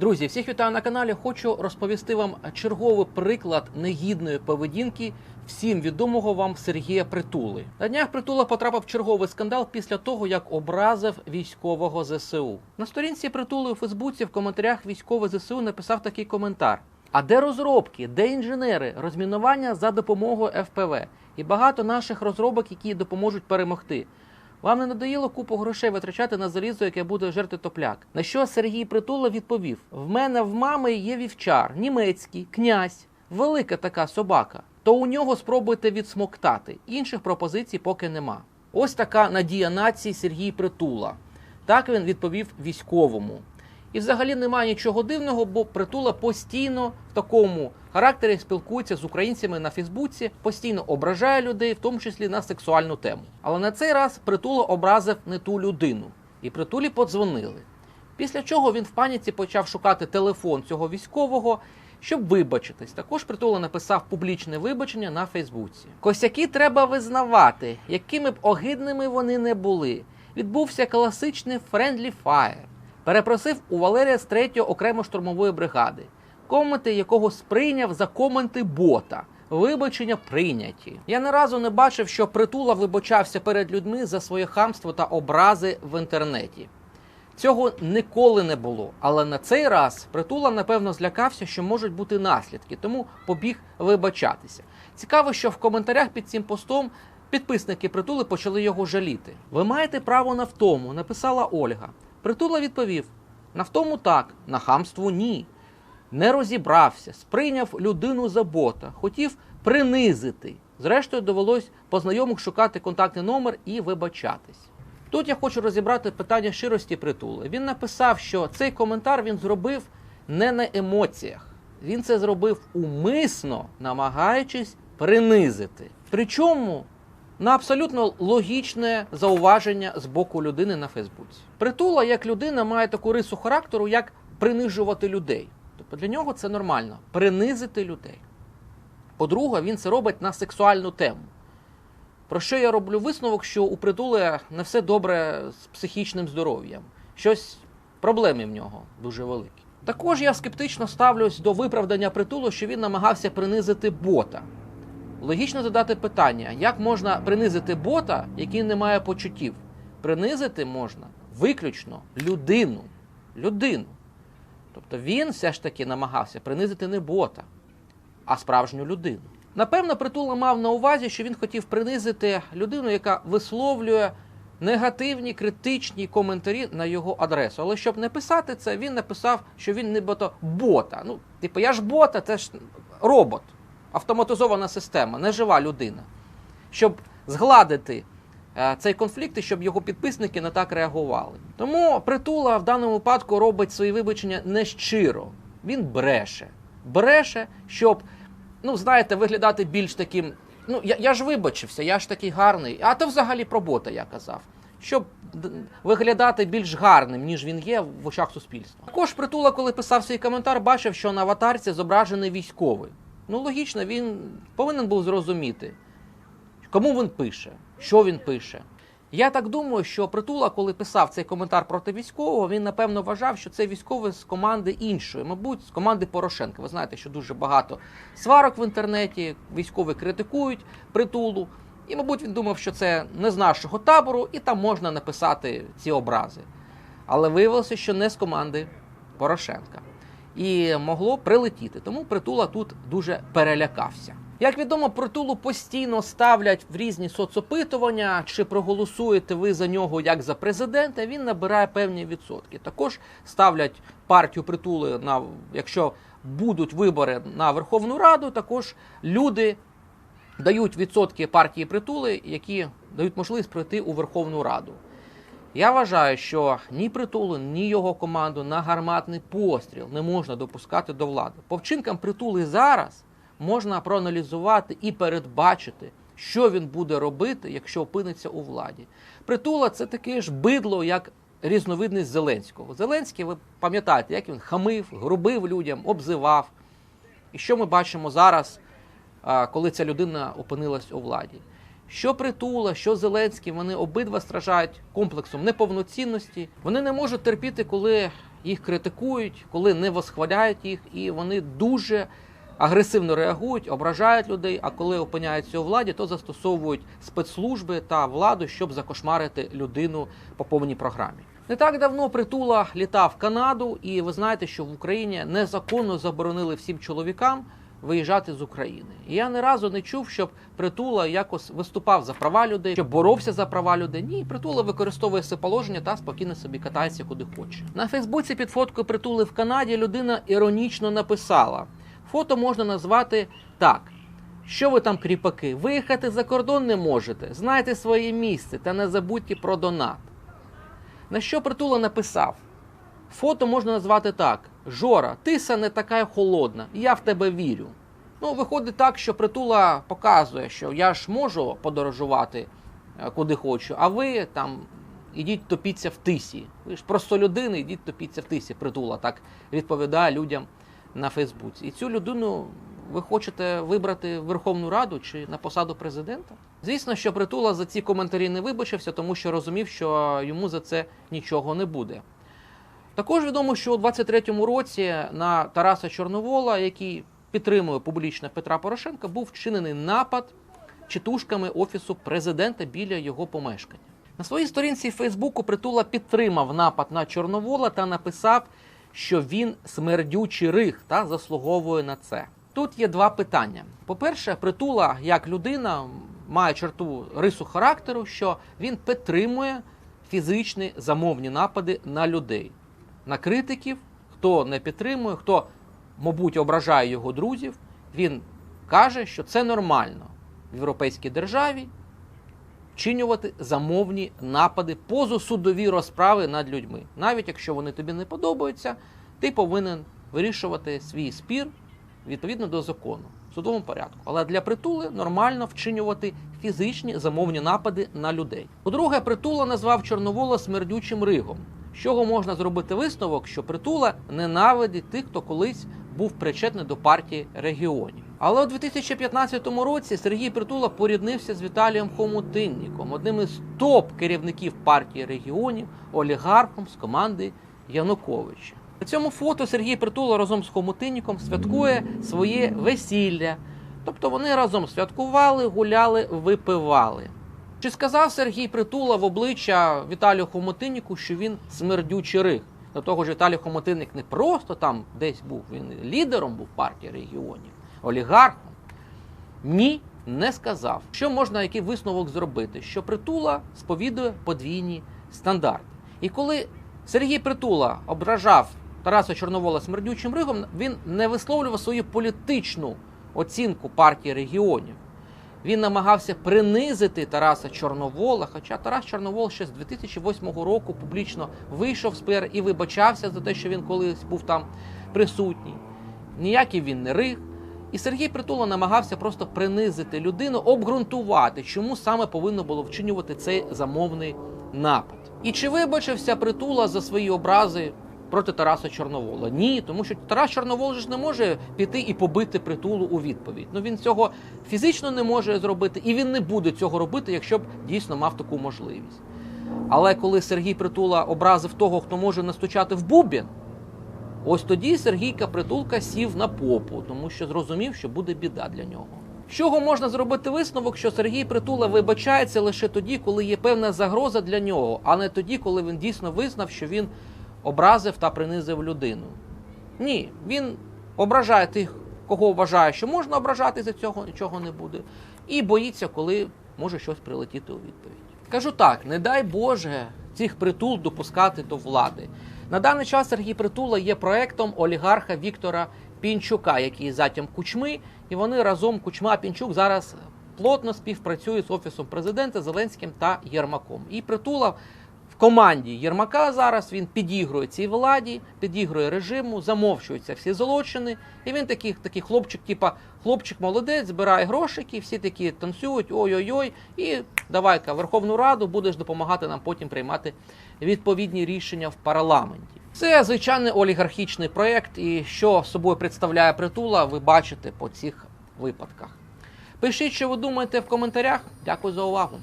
Друзі, всіх вітаю на каналі. Хочу розповісти вам черговий приклад негідної поведінки всім відомого вам Сергія Притули. На днях Притула потрапив черговий скандал після того, як образив військового ЗСУ. На сторінці Притули у Фейсбуці в коментарях військовий ЗСУ написав такий коментар: А де розробки, де інженери, розмінування за допомогою ФПВ і багато наших розробок, які допоможуть перемогти. Вам не надоїло купу грошей витрачати на залізо, яке буде жерти топляк. На що Сергій Притула відповів: В мене в мами є вівчар, німецький, князь, велика така собака. То у нього спробуйте відсмоктати. Інших пропозицій поки нема. Ось така надія нації Сергій Притула. Так він відповів військовому. І взагалі немає нічого дивного, бо притула постійно в такому характері спілкується з українцями на Фейсбуці, постійно ображає людей, в тому числі на сексуальну тему. Але на цей раз притула образив не ту людину, і притулі подзвонили. Після чого він в паніці почав шукати телефон цього військового, щоб вибачитись. Також притула написав публічне вибачення на Фейсбуці. Косяки треба визнавати, якими б огидними вони не були. Відбувся класичний friendly fire. Перепросив у Валерія з 3 окремо штурмової бригади, коменти якого сприйняв за коменти бота. Вибачення прийняті. Я не разу не бачив, що притула вибачався перед людьми за своє хамство та образи в інтернеті. Цього ніколи не було. Але на цей раз притула, напевно, злякався, що можуть бути наслідки, тому побіг вибачатися. Цікаво, що в коментарях під цим постом підписники притули почали його жаліти. Ви маєте право на втому, написала Ольга. Притула відповів: на втому так, на хамство ні. Не розібрався, сприйняв людину за бота, хотів принизити. Зрештою, довелось по знайомих шукати контактний номер і вибачатись. Тут я хочу розібрати питання щирості притули. Він написав, що цей коментар він зробив не на емоціях. Він це зробив умисно, намагаючись принизити. Причому на абсолютно логічне зауваження з боку людини на Фейсбуці. Притула, як людина, має таку рису характеру, як принижувати людей. Тобто для нього це нормально принизити людей. По-друге, він це робить на сексуальну тему. Про що я роблю висновок, що у притули не все добре з психічним здоров'ям. Щось проблеми в нього дуже великі. Також я скептично ставлюсь до виправдання притулу, що він намагався принизити бота. Логічно задати питання, як можна принизити бота, який не має почуттів? Принизити можна виключно людину. Людину. Тобто він все ж таки намагався принизити не бота, а справжню людину. Напевно, притула мав на увазі, що він хотів принизити людину, яка висловлює негативні критичні коментарі на його адресу. Але щоб не писати це, він написав, що він нібито бота. Ну, типу, я ж бота, це ж робот, автоматизована система, не жива людина. Щоб згладити цей конфлікт і щоб його підписники не так реагували. Тому притула в даному випадку робить свої вибачення нещиро. Він бреше. Бреше, щоб, ну, знаєте, виглядати більш таким. Ну, я, я ж вибачився, я ж такий гарний. А то взагалі про бота я казав. Щоб виглядати більш гарним, ніж він є в очах суспільства. Також притула, коли писав свій коментар, бачив, що на аватарці зображений військовий. Ну, логічно, він повинен був зрозуміти, кому він пише, що він пише. Я так думаю, що притула, коли писав цей коментар проти військового, він напевно вважав, що це військовий з команди іншої, мабуть, з команди Порошенка. Ви знаєте, що дуже багато сварок в інтернеті, військові критикують притулу. І, мабуть, він думав, що це не з нашого табору, і там можна написати ці образи. Але виявилося, що не з команди Порошенка. І могло прилетіти. Тому притула тут дуже перелякався. Як відомо, притулу постійно ставлять в різні соцопитування, чи проголосуєте ви за нього як за президента, він набирає певні відсотки. Також ставлять партію притули на якщо будуть вибори на Верховну Раду, також люди дають відсотки партії притули, які дають можливість пройти у Верховну Раду. Я вважаю, що ні притулу, ні його команду на гарматний постріл не можна допускати до влади. По вчинкам притули зараз можна проаналізувати і передбачити, що він буде робити, якщо опиниться у владі. Притула це таке ж бидло, як різновидність Зеленського. Зеленський, ви пам'ятаєте, як він хамив, грубив людям, обзивав. І що ми бачимо зараз, коли ця людина опинилась у владі? Що притула, що Зеленський, вони обидва страждають комплексом неповноцінності. Вони не можуть терпіти, коли їх критикують, коли не восхваляють їх, і вони дуже агресивно реагують, ображають людей. А коли опиняються у владі, то застосовують спецслужби та владу, щоб закошмарити людину по повній програмі. Не так давно притула літав в Канаду, і ви знаєте, що в Україні незаконно заборонили всім чоловікам виїжджати з України. І я ні разу не чув, щоб притула якось виступав за права людей, щоб боровся за права людей. Ні, притула використовує це положення та спокійно собі катається куди хоче. На Фейсбуці під фоткою притули в Канаді людина іронічно написала: фото можна назвати так. Що ви там, кріпаки? Виїхати за кордон не можете, знайте своє місце та не забудьте про донат. На що притула написав? Фото можна назвати так: Жора, тиса не така холодна, я в тебе вірю. Ну, виходить так, що притула показує, що я ж можу подорожувати е, куди хочу, а ви там ідіть топіться в тисі. Ви ж просто людини, ідіть топіться в тисі. Притула так відповідає людям на Фейсбуці. І цю людину ви хочете вибрати в Верховну Раду чи на посаду президента? Звісно, що притула за ці коментарі не вибачився, тому що розумів, що йому за це нічого не буде. Також відомо, що у 23-му році на Тараса Чорновола, який підтримує публічно Петра Порошенка, був вчинений напад читушками офісу президента біля його помешкання. На своїй сторінці Фейсбуку притула підтримав напад на Чорновола та написав, що він смердючий риг та заслуговує на це. Тут є два питання. По-перше, притула як людина має черту рису характеру, що він підтримує фізичні замовні напади на людей, на критиків, хто не підтримує, хто, мабуть, ображає його друзів. Він каже, що це нормально в європейській державі вчинювати замовні напади, позасудові розправи над людьми. Навіть якщо вони тобі не подобаються, ти повинен вирішувати свій спір відповідно до закону в судовому порядку. Але для притули нормально вчинювати фізичні замовні напади на людей. По-друге, притула назвав Чорновола смердючим ригом. З чого можна зробити висновок, що притула ненавидить тих, хто колись був причетний до партії регіонів. Але у 2015 році Сергій Притула поріднився з Віталієм Хомутинніком, одним із топ керівників партії регіонів, олігархом з команди Януковича. На цьому фото Сергій Притула разом з Хомутинніком святкує своє весілля. Тобто вони разом святкували, гуляли, випивали. Чи сказав Сергій Притула в обличчя Віталію Хомутинніку, що він смердючий риг? До того ж, Віталій Хомутинник не просто там десь був, він лідером був партії регіонів, олігархом. Ні, не сказав. Що можна який висновок зробити? Що Притула сповідує подвійні стандарти. І коли Сергій Притула ображав Тараса Чорновола смердючим ригом, він не висловлював свою політичну оцінку партії регіонів. Він намагався принизити Тараса Чорновола. Хоча Тарас Чорновол ще з 2008 року публічно вийшов з ПР і вибачався за те, що він колись був там присутній. Ніякий він не риг. І Сергій Притула намагався просто принизити людину, обґрунтувати, чому саме повинно було вчинювати цей замовний напад. І чи вибачився Притула за свої образи проти Тараса Чорновола? Ні, тому що Тарас Чорновол ж не може піти і побити притулу у відповідь. Ну він цього фізично не може зробити, і він не буде цього робити, якщо б дійсно мав таку можливість. Але коли Сергій Притула образив того, хто може настучати в бубін, ось тоді Сергійка Притулка сів на попу, тому що зрозумів, що буде біда для нього. З чого можна зробити висновок, що Сергій Притула вибачається лише тоді, коли є певна загроза для нього, а не тоді, коли він дійсно визнав, що він образив та принизив людину. Ні, він ображає тих, кого вважає, що можна ображати, за цього нічого не буде, і боїться, коли може щось прилетіти у відповідь. Кажу так: не дай Боже цих притул допускати до влади. На даний час Сергій Притула є проектом олігарха Віктора Пінчука, який затям кучми, і вони разом Кучма Пінчук зараз плотно співпрацюють з офісом президента Зеленським та Єрмаком. І Притула команді Єрмака зараз він підігрує цій владі, підігрує режиму, замовчуються всі злочини. І він такий, такий хлопчик, типа хлопчик молодець, збирає грошики, всі такі танцюють, ой-ой-ой, і давай-ка Верховну Раду будеш допомагати нам потім приймати відповідні рішення в парламенті. Це звичайний олігархічний проєкт, і що собою представляє притула, ви бачите по цих випадках. Пишіть, що ви думаєте в коментарях. Дякую за увагу.